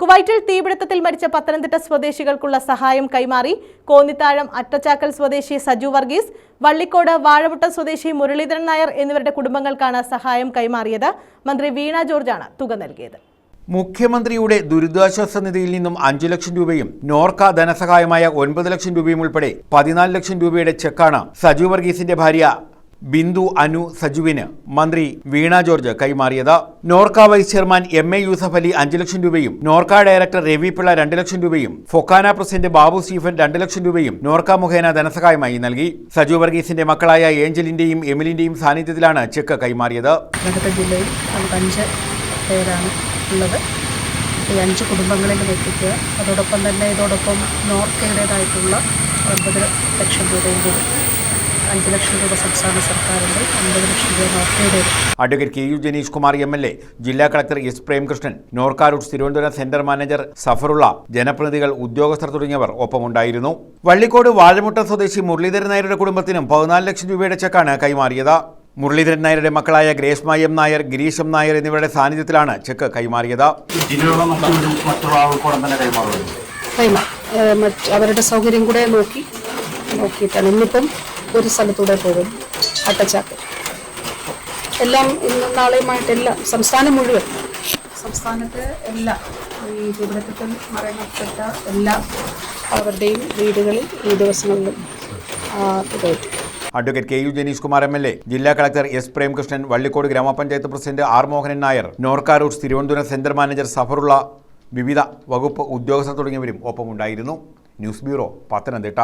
കുവൈറ്റിൽ തീപിടുത്തത്തിൽ മരിച്ച പത്തനംതിട്ട സ്വദേശികൾക്കുള്ള സഹായം കൈമാറി കോന്നിത്താഴം അറ്റച്ചാക്കൽ സ്വദേശി സജു വർഗീസ് വള്ളിക്കോട് വാഴമുട്ടം സ്വദേശി മുരളീധരൻ നായർ എന്നിവരുടെ കുടുംബങ്ങൾക്കാണ് സഹായം കൈമാറിയത്. മന്ത്രി വീണ ജോർജാണ് തുക നൽകിയത്. മുഖ്യമന്ത്രിയുടെ ദുരിതാശ്വാസ നിധിയിൽ നിന്നും അഞ്ചു ലക്ഷം രൂപയും നോർക്ക ധനസഹായമായ ഒൻപത് ലക്ഷം രൂപയും ഉൾപ്പെടെ പതിനാല് ലക്ഷം രൂപയുടെ ചെക്കാണ് സജു വർഗീസിന്റെ ഭാര്യ ബിന്ദു അനു സജുവിന് മന്ത്രി വീണ ജോർജ് കൈമാറിയത്. Norka vice chairman M A Yusuf Ali അഞ്ചു ലക്ഷം രൂപയും നോർക്ക ഡയറക്ടർ രവി പിള്ള രണ്ട് ലക്ഷം രൂപയും ഫൊക്കാന പ്രസിഡന്റ് ബാബു സ്റ്റീഫൻ രണ്ട് ലക്ഷം രൂപയും നോർക്ക മുഖേന ധനസഹായമായി നൽകി. സജു വർഗീസിന്റെ മക്കളായ ഏഞ്ചലിന്റെയും എമിലിന്റെയും സാന്നിധ്യത്തിലാണ് ചെക്ക് കൈമാറിയത്. ജില്ലയിൽ അഞ്ച് പേരാണ് ഉള്ളത്. ഈ അഞ്ച് കുടുംബങ്ങളിലും എത്തിക്കുക. അതോടൊപ്പം തന്നെ ഇതോടൊപ്പം നോർക്കയുടേതായിട്ടുള്ള ഒൻപത് ലക്ഷം രൂപയും കൂടി അഞ്ച് ലക്ഷം രൂപ സംസ്ഥാന സർക്കാരിന്റെ അമ്പത് ലക്ഷം രൂപ advocate K U Janeesh Kumar M L A ജില്ലാ collector S Premkrishnan Norka roots Thiruvananthapuram centre manager Safarulla ജനപ്രതിനിധികൾ ഉദ്യോഗസ്ഥർ തുടങ്ങിയവർ ഒപ്പമുണ്ടായിരുന്നു. വള്ളിക്കോട് വാഴമുട്ട സ്വദേശി മുരളീധരൻ നായരുടെ കുടുംബത്തിനും പതിനാല് ലക്ഷം രൂപയുടെ ചെക്കാണ് കൈമാറിയത്. മുരളീധരൻ നായരുടെ മക്കളായ ഗ്രേസ്മ എം നായർ ഗിരീശം നായർ എന്നിവരുടെ സാന്നിധ്യത്തിലാണ് ചെക്ക് കൈമാറിയത്. അവരുടെ സൗകര്യം കൂടെ നോക്കി നോക്കിയിട്ടാണ്. ഇന്നിപ്പം ഒരു സ്ഥലത്തൂടെ പോകും. അട്ടച്ചാക്ക്. എല്ലാം ഇന്നും നാളെയുമായിട്ടെല്ലാം സംസ്ഥാനം മുഴുവൻ. സംസ്ഥാനത്ത് എല്ലാ ഈ ദുരിതത്തിൽ മരണപ്പെട്ട എല്ലാ അവരുടെയും വീടുകളിൽ ഈ ദിവസങ്ങളിലും advocate K U Janeesh Kumar M L A ജില്ലാ കളക്ടർ എസ് പ്രേംകൃഷ്ണൻ വള്ളിക്കോട് ഗ്രാമപഞ്ചായത്ത് president R Mohanan Nair Norka roots Thiruvananthapuram centre manager Safarulla വിവിധ വകുപ്പ് ഉദ്യോഗസ്ഥർ തുടങ്ങിയവരും ഒപ്പമുണ്ടായിരുന്നു. News bureau Pathanamthitta.